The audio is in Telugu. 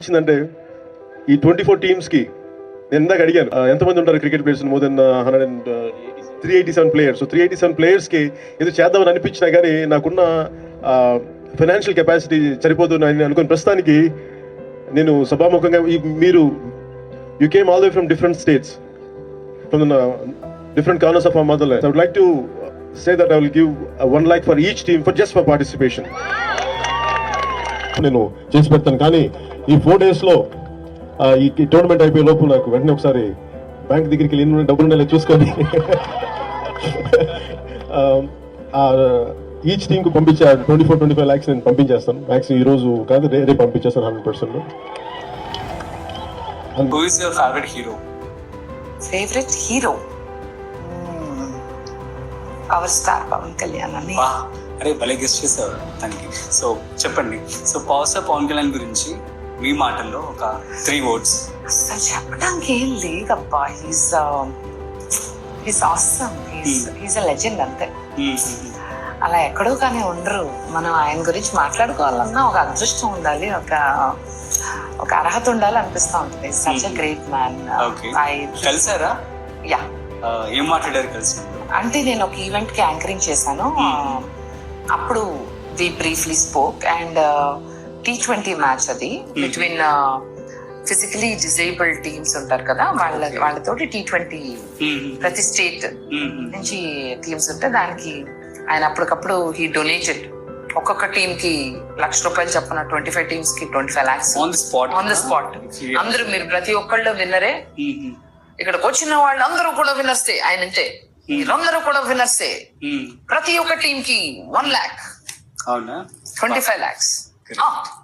వచ్చిందంటే ఈ ట్వంటీ ఫోర్ టీమ్స్కి నేను ఇందాక అడిగాను ఎంతమంది ఉంటారు cricket players more than hundred and three eighty seven players so three eighty seven ప్లేయర్స్కి ఏదో చేద్దామని అనిపించినా కానీ నాకున్న ఫైనాన్షియల్ కెపాసిటీ సరిపోతుందని అనుకుని. ప్రస్తుతానికి నేను సభాముఖంగా మీరు you came all the from different states from different corners of mother I would like to say that I will give one like for each team for just for participation నేను చేసి పెడతాను కానీ ఈ ఫోర్ డేస్లో ఆ, ఈ టోర్నమెంట్ అయిపోయే లోపు నాకు వెంటనే ఒకసారి బ్యాంక్ దగ్గరికి వెళ్ళి ఎన్ని డబ్బులు ఉన్నాయో చూసుకొని ఈచ్ టీమ్కు పంపించే twenty four twenty five lakhs నేను పంపించేస్తాను. మ్యాక్స్ ఈ రోజు కాదు రే- రేపు పంపించేస్తాను hundred percent hero favourite hero power star Pawan Kalyan అని. వా అరే భలే గెస్ట్ చేశారు తనకి. సో చెప్పండి. So power star Pawan Kalyan గురించి మీ మాటల్లో ఒక త్రీ వర్డ్స్ అసలు చెప్పడానికి ఏం లేదబ్బా. He's he's awesome he's he's a legend అంతే. అలా ఎక్కడో కానీ ఉండరు. మనం ఆయన గురించి మాట్లాడుకోవాలన్నా ఒక అదృష్టం ఉండాలి ఒక ఒక అర్హత ఉండాలి అనిపిస్తా ఉంటుంది. Such a great man. I కలిసారా? యా ఏం మాట్లాడారు కలిసి? అంటే నేను ఒక ఈవెంట్కి యాంకరింగ్ చేశాను. Hmm. అప్పుడు we briefly spoke and T twenty match అది బిట్వీన్ ఫిజికలీ డిజేబుల్డ్ టీమ్స్ ఉంటారు కదా వాళ్ళ. వాళ్ళతోటి టీ ట్వంటీ ప్రతి స్టేట్ నుంచి టీమ్స్ ఉంటే దానికి ఆయన అప్పటికప్పుడు హీ డొనేటెడ్ ఒక్కొక్క టీమ్కి లక్ష రూపాయలు చెప్పిన twenty five టీమ్స్కి twenty five lakhs on the spot on the spot అందరూ మీరు ప్రతి ఒక్కళ్ళు విన్నరే. ఇక్కడికి వచ్చిన వాళ్ళు అందరూ కూడా విన్నర్సే ఆయన అంటే. మీరందరూ కూడా విన్నర్సే. ప్రతి ఒక్క టీమ్కి one lakh twenty five lakhs Good. Oh,